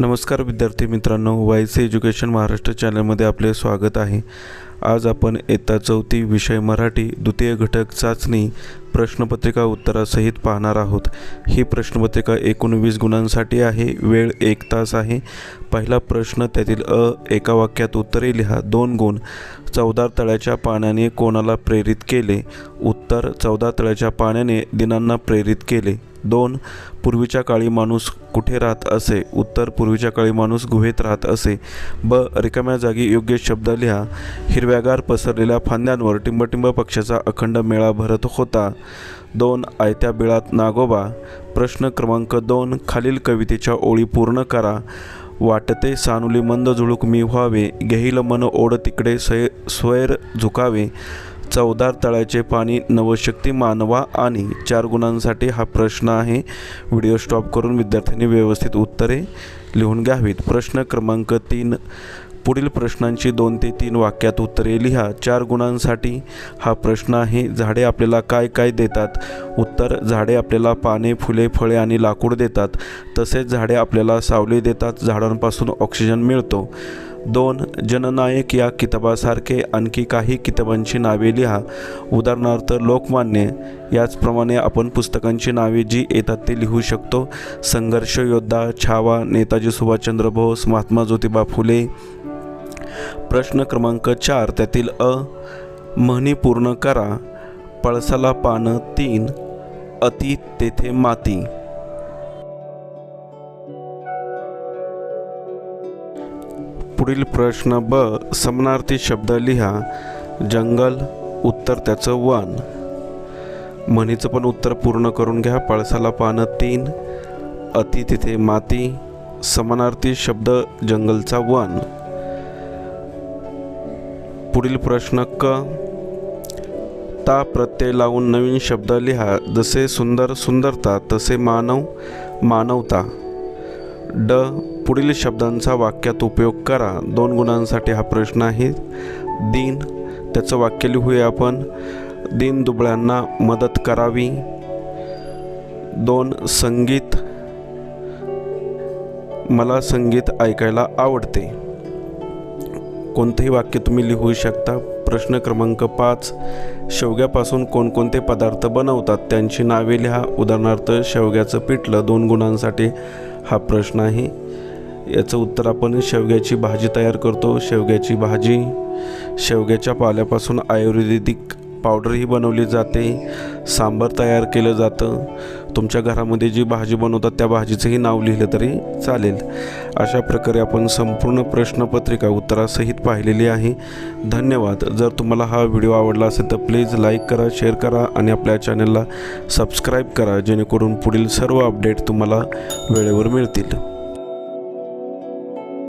नमस्कार विद्यार्थी मित्रांनो वाय सी एज्युकेशन महाराष्ट्र चॅनलमध्ये आपले स्वागत आहे. आज आपण इयत्ता चौथी विषय मराठी द्वितीय घटक चाचणी प्रश्नपत्रिका उत्तरासहित पाहणार आहोत. ही प्रश्नपत्रिका एकोणवीस गुणांसाठी आहे वेळ एक तास आहे. पहिला प्रश्न त्यातील अ एका वाक्यात उत्तरे लिहा. दोन गुण. चौदा तळ्याच्या पाण्याने कोणाला प्रेरित केले? उत्तर चौदा तळ्याच्या पाण्याने दिनांना प्रेरित केले. दोन पूर्वीच्या काळी माणूस कुठे राहत असे? उत्तर पूर्वीच्या काळी माणूस गुहेत राहत असे. ब रिकाम्या जागी योग्य शब्द लिहा. हिरव्यागार पसरलेल्या फांद्यांवर टिंबटिंब पक्षाचा अखंड मेळा भरत होता. दोन आयत्या बिळात नागोबा. प्रश्न क्रमांक दोन खालील कवितेच्या ओळी पूर्ण करा. वाटते सानुली मंद झुळूक मी व्हावे. घेईल मन ओढ तिकडे सै स्वैर झुकावे. चौदार तळ्याचे पाणी नवशक्ती मानवा आणि चार गुणांसाठी हा प्रश्न आहे. व्हिडिओ स्टॉप करून विद्यार्थ्यांनी व्यवस्थित उत्तरे लिहून घ्यावीत. प्रश्न क्रमांक तीन. पुढील प्रश्नांची दोन ते तीन वाक्यात उत्तरे लिहा. चार गुणांसाठी हा प्रश्न आहे. झाडे आपल्याला काय काय देतात? उत्तर झाडे आपल्याला पाने फुले फळे आणि लाकूड देतात. तसेच झाडे आपल्याला सावली देतात. झाडांपासून ऑक्सिजन मिळतो. दोन जननायक या किताबासारखे आणखी काही किताबांची नावे लिहा. उदाहरणार्थ लोकमान्य याचप्रमाणे आपण पुस्तकांची नावे जी येतात ते लिहू शकतो. संघर्ष योद्धा छावा नेताजी सुभाषचंद्र बोस महात्मा ज्योतिबा फुले. प्रश्न क्रमांक चार त्यातील अ म्हणी पूर्ण करा. पळसाला पानं तीन अति तेथे माती. पुढील प्रश्न ब समानार्थी शब्द लिहा. जंगल उत्तर त्याचं वन. म्हणीचं पण उत्तर पूर्ण करून घ्या. पळसाला पानं तीन. अति तिथे माती. समानार्थी शब्द जंगलचा वन. पुढील प्रश्न क ता प्रत्यय लावून नवीन शब्द लिहा. जसे सुंदर सुंदरता तसे मानव मानवता. ड. पुढील शब्दांचा वाक्यात उपयोग करा. दोन गुणांसाठी हा प्रश्न आहे. दिन त्याचं वाक्य लिहूया आपण. दिन दुबळ्यांना मदत करावी. दोन संगीत. मला संगीत ऐकायला आवडते. कोणतेही वाक्य तुम्ही लिहू शकता. प्रश्न क्रमांक पाच. शेवग्यापासून कोणकोणते पदार्थ बनवतात? त्यांची नावे लिहा. उदाहरणार्थ शेवग्याचं पिठलं. दोन गुणांसाठी हा प्रश्न आहे. याचं उत्तर आपण शेवग्याची भाजी तयार करतो. शेवग्याची भाजी शेवग्याच्या पाल्यापासून आयुर्वेदिक पावडरही बनवली जाते सांबार तयार केलं जातं. तुमच्या घरामध्ये जी भाजी बनवतात त्या भाजीचंही नाव लिहिलं तरी चालेल. अशा प्रकारे आपण संपूर्ण प्रश्नपत्रिका उत्तरासहित पाहिलेली आहे. धन्यवाद. जर तुम्हाला हा व्हिडिओ आवडला असेल तर प्लीज लाईक करा शेअर करा आणि आपल्या चॅनलला सबस्क्राईब करा जेणेकरून पुढील सर्व अपडेट तुम्हाला वेळेवर मिळतील.